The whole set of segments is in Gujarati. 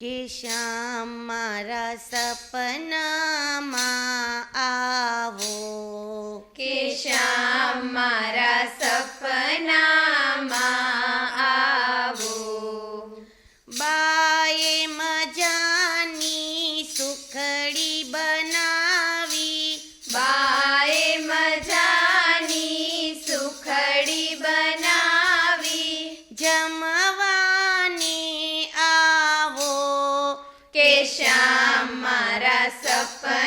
કે શ્યામ મારા સપનામાં આવો. કે શ્યામ મારા સપનામાં આવો. બાએ મારા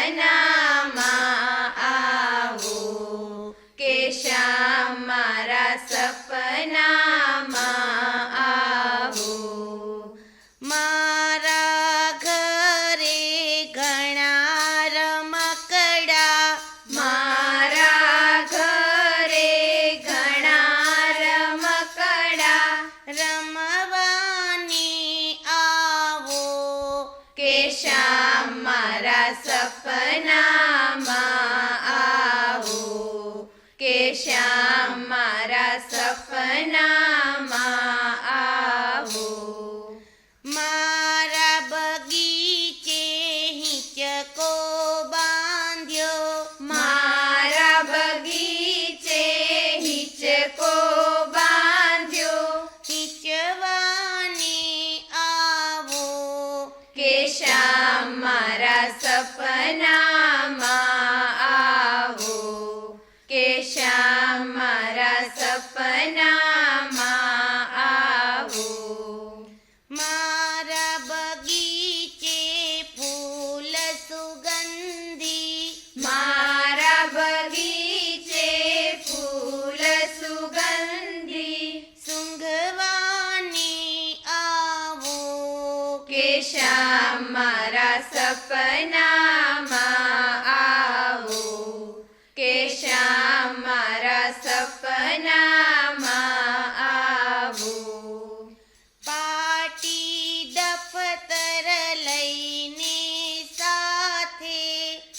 હિંચકો બાંધ્યો. મારા બગીચે હિચકો બાંધ્યો. ખીચવાની આવો. કે શ્યામ મારા સપનામાં આવો. કે શ્યામ મારા સપનામાં આવો કે શ્યામ મારા સપનામાં આવો. પાટી દફતર લઈને સાથે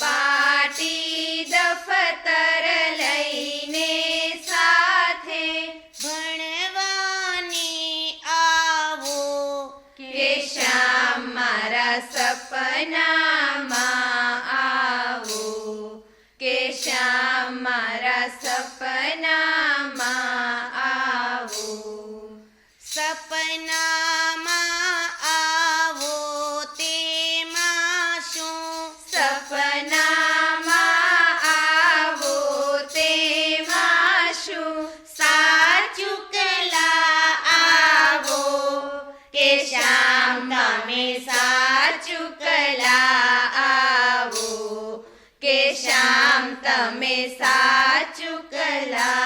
પાટી દફતર લઈને સાથે ભણવાને આવો કે શ્યામ સપનામાં આવો કે શ્યામ મારા સપનામાં આવો. સપનામાં આવો તેમાં શું? સપનામાં તમે સાચું કલા